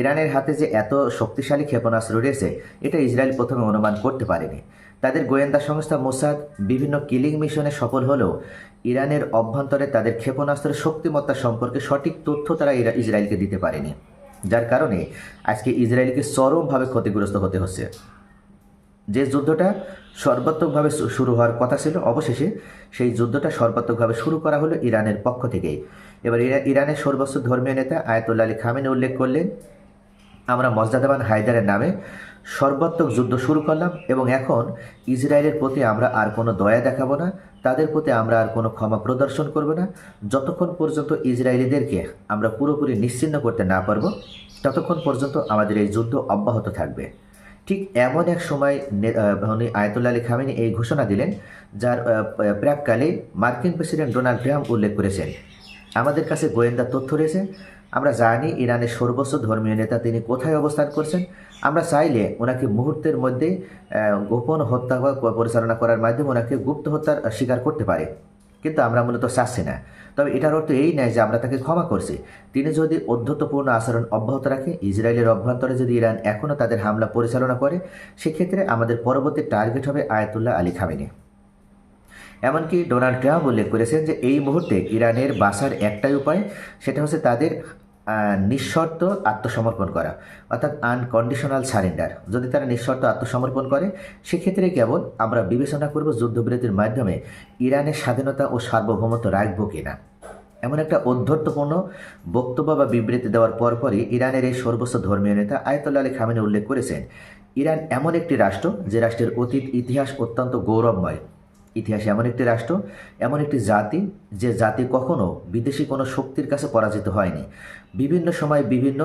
ইরানের হাতে যে এত শক্তিশালী ক্ষেপণাস্ত্র রয়েছে, এটা ইসরায়েল প্রথমে অনুমান করতে পারেনি। তাদের গোয়েন্দা সংস্থা মোসাদ বিভিন্ন কিলিং মিশনে সফল হলেও ইরানের অভ্যন্তরে তাদের ক্ষেপণাস্ত্রের শক্তিমত্তা সম্পর্কে সঠিক তথ্য তারা ইসরায়েলকে দিতে পারেনি। যার কারণে আজকে ইসরায়েলকে চরমভাবে ক্ষতিগ্রস্ত হতে হচ্ছে। যে যুদ্ধটা সর্বাত্মকভাবে শুরু হওয়ার কথা ছিল, অবশেষে সেই যুদ্ধটা সর্বাত্মকভাবে শুরু করা হলো ইরানের পক্ষ থেকেই। এবার ইরানের সর্বোচ্চ ধর্মীয় নেতা আয়াতুল্লাহ আলী খামেনি উল্লেখ করলেন আমরা মর্যাদাবান হায়দারের নামে সর্বাত্মক যুদ্ধ শুরু করলাম এবং এখন ইসরায়েলের প্রতি আমরা আর কোনো দয়া দেখাবো না, তাদের প্রতি আমরা আর কোনো ক্ষমা প্রদর্শন করব না। যতক্ষণ পর্যন্ত ইসরায়েলিদেরকে আমরা পুরোপুরি নিশ্চিন্ন করতে না পারব, ততক্ষণ পর্যন্ত আমাদের এই যুদ্ধ অব্যাহত থাকবে। ঠিক এমন এক সময় উনি আয়তুল্লাহ আলী খামেনি এই ঘোষণা দিলেন, যার প্রাককালে মার্কিন প্রেসিডেন্ট ডোনাল্ড ট্রাম্প উল্লেখ করেছেন। আমাদের কাছে গোয়েন্দা তথ্য রয়েছে আমরা জানি ইরানের সর্বোচ্চ ধর্মীয় নেতা তিনি কোথায় অবস্থান করছেন। আমরা চাইলে ওনাকে মুহূর্তের মধ্যে গোপন হত্যা পরিচালনা করার মাধ্যমে ওনাকে গুপ্ত হত্যার স্বীকার করতে পারে। কিন্তু আমরা মূলত চাচ্ছি না। তবে এটার অর্থ এই নয় যে আমরা তাকে ক্ষমা করছি। তিনি যদি অধ্যত্বপূর্ণ আচরণ অব্যাহত রাখে, ইসরায়েলের অভ্যন্তরে যদি ইরান এখনও তাদের হামলা পরিচালনা করে, সেক্ষেত্রে আমাদের পরবর্তী টার্গেট হবে আয়াতুল্লাহ আলী খামেনি। এমনকি ডোনাল্ড ট্রাম্প উল্লেখ করেছেন যে এই মুহূর্তে ইরানের বাসার একটাই উপায়, সেটা হচ্ছে তাদের নিঃশর্ত আত্মসমর্পণ করা, অর্থাৎ আনকন্ডিশনাল সারেন্ডার যদি তারা নিঃশর্ত আত্মসমর্পণ করে, সেক্ষেত্রে কেবল আমরা বিবেচনা করব যুদ্ধবিরতির মাধ্যমে ইরানের স্বাধীনতা ও সার্বভৌমত্ব রাখব কিনা। এমন একটা অধ্যর্থপূর্ণ বক্তব্য বা বিবৃতি দেওয়ার পরপরই ইরানের এই সর্বোচ্চ ধর্মীয় নেতা আয়তুল্লাহ আলী খামেনি উল্লেখ করেছেন, ইরান এমন একটি রাষ্ট্র যে রাষ্ট্রের অতীত ইতিহাস অত্যন্ত গৌরবময়। ইতিহাসে এমন একটি রাষ্ট্র, এমন একটি জাতি, যে জাতি কখনো বিদেশি কোনো শক্তির কাছে পরাজিত হয়নি। বিভিন্ন সময় বিভিন্ন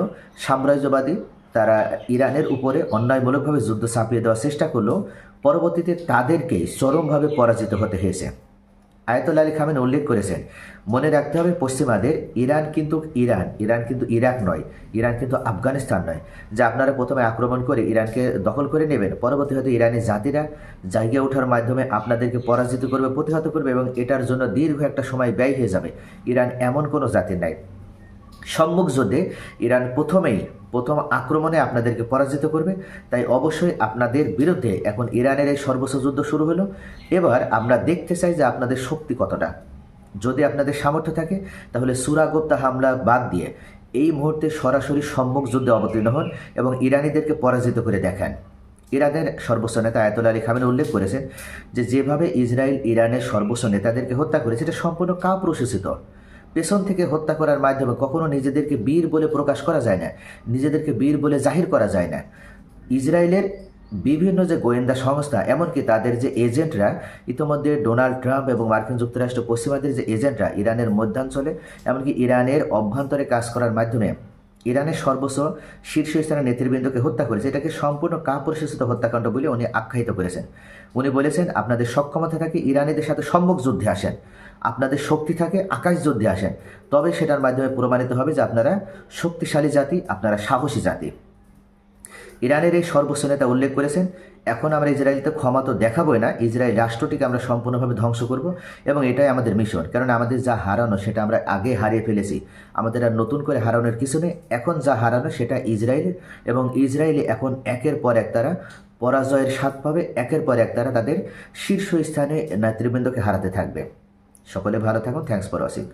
সাম্রাজ্যবাদী তারা ইরানের উপরে অন্যায়মূলকভাবে যুদ্ধ চাপিয়ে দেওয়ার চেষ্টা করলেও পরবর্তীতে তাদেরকেই চরমভাবে পরাজিত হতে হয়েছে। আয়তুল্লাহ আলী খামেন উল্লেখ করেছেন, মনে রাখতে হবে পশ্চিমাদের, ইরান কিন্তু ইরান ইরান কিন্তু ইরাক নয়, ইরান কিন্তু আফগানিস্তান নয়। যা আপনারা প্রথমে আক্রমণ করে ইরানকে দখল করে নেবেন, পরবর্তী হয়তো ইরানের জাতিরা জায়গা ওঠার মাধ্যমে আপনাদেরকে পরাজিত করবে, প্রতিহত করবে এবং এটার জন্য দীর্ঘ একটা সময় ব্যয় হয়ে যাবে। ইরান এমন কোনো জাতির নাই। সম্মুখ যুদ্ধে ইরান প্রথমেই প্রথম আক্রমণে আপনাদেরকে পরাজিত করবে। তাই অবশ্যই আপনাদের বিরুদ্ধে এখন ইরানের এই সর্বোচ্চ যুদ্ধ শুরু হলো। এবার আমরা দেখতে চাই যে আপনাদের শক্তি কতটা। যদি আপনাদের সামর্থ্য থাকে, তাহলে সুরাগোপ্তা হামলা বাদ দিয়ে এই মুহূর্তে সরাসরি সম্মুখ যুদ্ধে অবতীর্ণ হন এবং ইরানিদেরকে পরাজিত করে দেখান। ইরানের সর্বোচ্চ নেতা আয়তুল্লাহ আলী খামেনি উল্লেখ করেছেন যে, যেভাবে ইসরায়েল ইরানের সর্বোচ্চ নেতাদেরকে হত্যা করেছে, এটা সম্পূর্ণ কাপ্রশোষিত পেছন থেকে হত্যা করার মাধ্যমে কখনো নিজেদেরকে বীর বলে প্রকাশ করা যায় না, নিজেদেরকে বীর বলে জাহির করা যায় না। ইসরায়েলের বিভিন্ন যে গোয়েন্দা সংস্থা, এমনকি তাদের যে এজেন্টরা, ইতিমধ্যে ডোনাল্ড ট্রাম্প এবং মার্কিন যুক্তরাষ্ট্র পশ্চিমাদের যে এজেন্টরা, ইরানের মধ্যাঞ্চলে, এমনকি ইরানের অভ্যন্তরে কাজ করার মাধ্যমে ইরানের সর্বোচ্চ শীর্ষস্থানের নেতৃবৃন্দকে হত্যা করেছে। এটাকে সম্পূর্ণ কাপুরুষিত হত্যাকাণ্ড বলে উনি আখ্যায়িত করেছেন। উনি বলেছেন, আপনাদের সক্ষমতা থাকে ইরানিদের সাথে সম্মুখ যুদ্ধে আসেন। আপনাদের শক্তি থাকে আকাশ যুদ্ধে আসেন। তবে সেটার মাধ্যমে প্রমাণিত হবে যে আপনারা শক্তিশালী জাতি, আপনারা সাহসী জাতি। ইরানের এই সর্বোচ্চ নেতা উল্লেখ করেছেন, এখন আমরা ইসরায়েলতে ক্ষমা তো দেখাবোই না, ইসরায়েল রাষ্ট্রটিকে আমরা সম্পূর্ণভাবে ধ্বংস করব এবং এটাই আমাদের মিশন কারণ আমাদের যা হারানো সেটা আমরা আগে হারিয়ে ফেলেছি। আমাদের আর নতুন করে হারানোর কিছু নেই, এখন যা হারানো সেটা ইসরায়েলের এবং ইসরায়েলে এখন একের পর এক তারা পরাজয়ের স্বাদ পাবে, একের পর এক তারা তাদের শীর্ষস্থানে নেতৃবৃন্দকে হারাতে থাকবে। সকলে ভালো থাকুন থ্যাংকস ফর ওয়াচিং